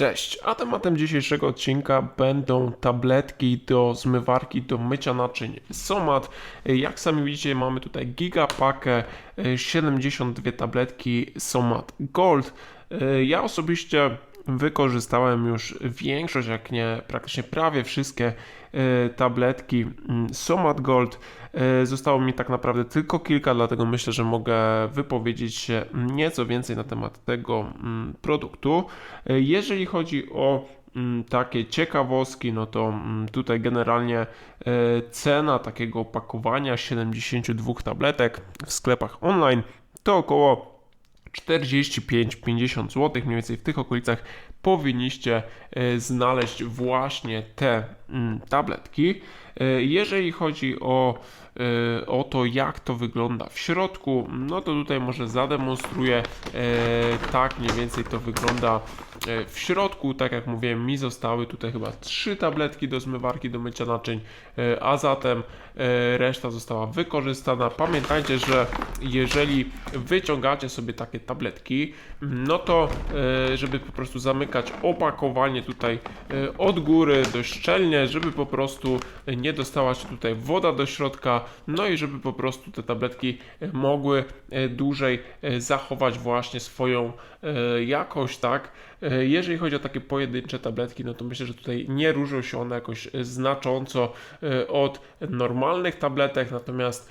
Cześć, a tematem dzisiejszego odcinka będą tabletki do zmywarki do mycia naczyń Somat. Jak sami widzicie mamy tutaj gigapakę, e, 72 tabletki Somat Gold. E, Ja osobiście wykorzystałem już większość, jak nie praktycznie prawie wszystkie e, tabletki mm, Somat Gold. E, Zostało mi tak naprawdę tylko kilka, dlatego myślę, że mogę wypowiedzieć się nieco więcej na temat tego mm, produktu. E, Jeżeli chodzi o mm, takie ciekawostki, no to mm, tutaj generalnie e, cena takiego opakowania 72 tabletek w sklepach online to około 45-50 zł, mniej więcej w tych okolicach powinniście e, znaleźć właśnie te mm, tabletki. E, Jeżeli chodzi o, e, o to, jak to wygląda w środku, no to tutaj może zademonstruję, tak mniej więcej to wygląda w środku. Tak jak mówiłem, mi zostały tutaj chyba trzy tabletki do zmywarki, do mycia naczyń, e, a zatem e, reszta została wykorzystana. Pamiętajcie, że jeżeli wyciągacie sobie takie tabletki, no to e, żeby po prostu zamykać opakowanie tutaj e, od góry dość szczelnie, żeby po prostu nie dostała się tutaj woda do środka, no i żeby po prostu te tabletki e, mogły e, dłużej e, zachować właśnie swoją e, jakość, tak? E, Jeżeli chodzi o takie pojedyncze tabletki, no to myślę, że tutaj nie różnią się one jakoś e, znacząco e, od normalnych tabletek, natomiast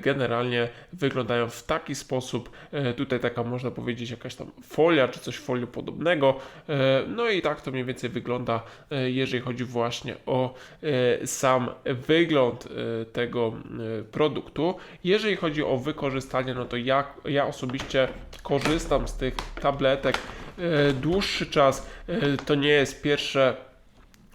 generalnie wyglądają w taki sposób, tutaj taka można powiedzieć jakaś tam folia czy coś folii podobnego, no i tak to mniej więcej wygląda, jeżeli chodzi właśnie o sam wygląd tego produktu. Jeżeli chodzi o wykorzystanie, no to ja, ja osobiście korzystam z tych tabletek dłuższy czas. E, To nie jest pierwsze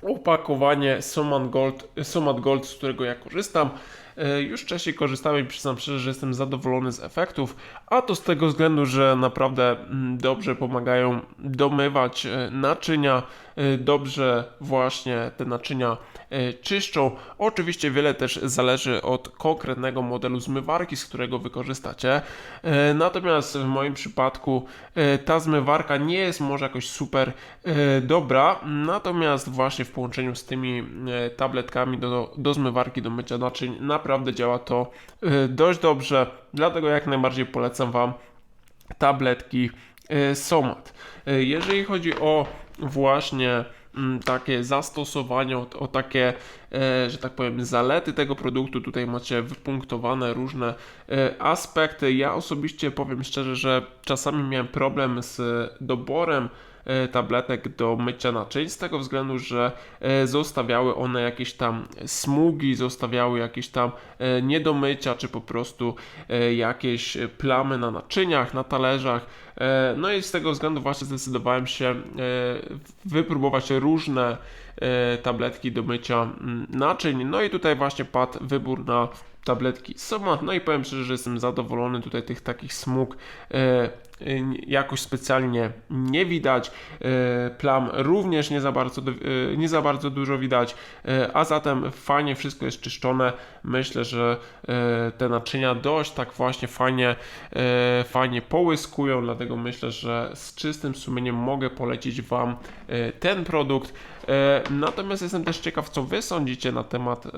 opakowanie Somat Gold, Somat Gold, z którego ja korzystam. E, Już wcześniej korzystałem i przyznam szczerze, że jestem zadowolony z efektów, a to z tego względu, że naprawdę mm, dobrze pomagają domywać e, naczynia, e, dobrze właśnie te naczynia e, czyszczą. Oczywiście wiele też zależy od konkretnego modelu zmywarki, z którego wykorzystacie. E, Natomiast w moim przypadku ta zmywarka nie jest może jakoś super dobra, natomiast właśnie w połączeniu z tymi tabletkami do, do zmywarki, do mycia naczyń naprawdę działa to dość dobrze, dlatego jak najbardziej polecam Wam tabletki Somat. Jeżeli chodzi o właśnie mm, takie zastosowanie, o, takie, e, że tak powiem, zalety tego produktu, tutaj macie wypunktowane różne e, aspekty. Ja osobiście powiem szczerze, że czasami miałem problem z doborem tabletek do mycia naczyń, z tego względu, że e, zostawiały one jakieś tam smugi, zostawiały jakieś tam e, niedomycia, czy po prostu e, jakieś plamy na naczyniach, na talerzach. E, No i z tego względu właśnie zdecydowałem się e, wypróbować różne e, tabletki do mycia mm, naczyń. No i tutaj właśnie padł wybór na tabletki Somat. No i powiem szczerze, że jestem zadowolony. Tutaj tych takich smug e, e, jakoś specjalnie nie widać. E, Plam również nie za bardzo, e, nie za bardzo dużo widać, a zatem fajnie wszystko jest czyszczone. Myślę, że te naczynia dość tak właśnie fajnie, fajnie połyskują, dlatego myślę, że z czystym sumieniem mogę polecić Wam ten produkt. E, Natomiast jestem też ciekaw, co Wy sądzicie na temat e,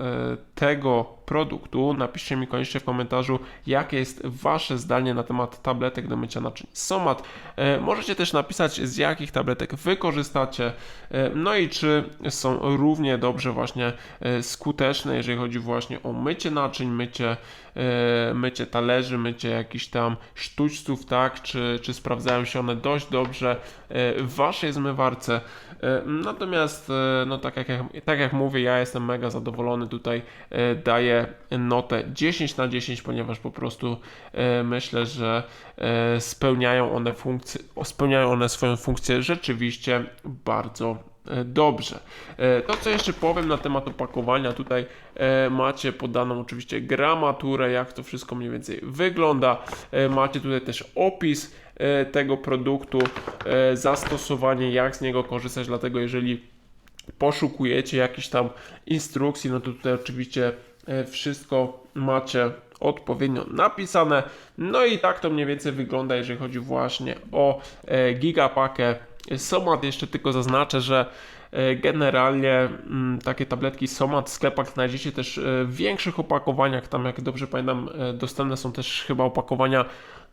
tego produktu. Napiszcie mi koniecznie w komentarzu, jakie jest Wasze zdanie na temat tabletek do mycia naczyń Somat. E, Możecie też napisać, z jakich tabletek Wy korzystacie, e, no i czy są równie dobrze właśnie skuteczne, jeżeli chodzi właśnie o mycie naczyń, mycie, mycie talerzy, mycie jakichś tam sztućców, tak, czy, czy sprawdzają się one dość dobrze w Waszej zmywarce. E, Natomiast, e, no tak jak, tak jak mówię, ja jestem mega zadowolony. Tutaj e, daję notę 10 na 10, ponieważ po prostu e, myślę, że spełniają one funkcję, spełniają one swoją funkcję rzeczywiście bardzo dobrze. To, co jeszcze powiem na temat opakowania, tutaj macie podaną oczywiście gramaturę, jak to wszystko mniej więcej wygląda. Macie tutaj też opis tego produktu, zastosowanie, jak z niego korzystać, dlatego jeżeli poszukujecie jakichś tam instrukcji, no to tutaj oczywiście e, wszystko macie odpowiednio napisane. No i tak to mniej więcej wygląda, jeżeli chodzi właśnie o e, gigapakę Somat jeszcze tylko zaznaczę, że generalnie mm, takie tabletki Somat w sklepach znajdziecie też e, w większych opakowaniach. Tam, jak dobrze pamiętam, e, dostępne są też chyba opakowania,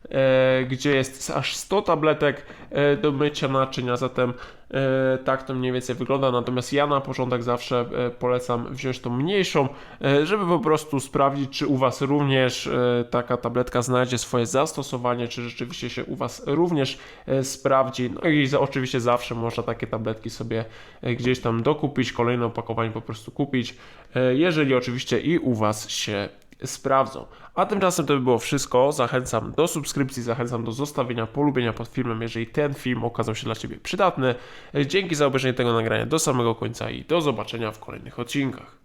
e, gdzie jest aż 100 tabletek e, do mycia naczyń, a zatem e, tak to mniej więcej wygląda. Natomiast ja na początek zawsze e, polecam wziąć tą mniejszą, e, żeby po prostu sprawdzić, czy u Was również e, taka tabletka znajdzie swoje zastosowanie, czy rzeczywiście się u Was również e, sprawdzi. No i oczywiście zawsze można takie tabletki sobie e, gdzieś tam dokupić, kolejne opakowanie po prostu kupić, e, jeżeli oczywiście i u Was się sprawdzą. A tymczasem to by było wszystko. Zachęcam do subskrypcji, zachęcam do zostawienia polubienia pod filmem, jeżeli ten film okazał się dla Ciebie przydatny. E, Dzięki za obejrzenie tego nagrania do samego końca i do zobaczenia w kolejnych odcinkach.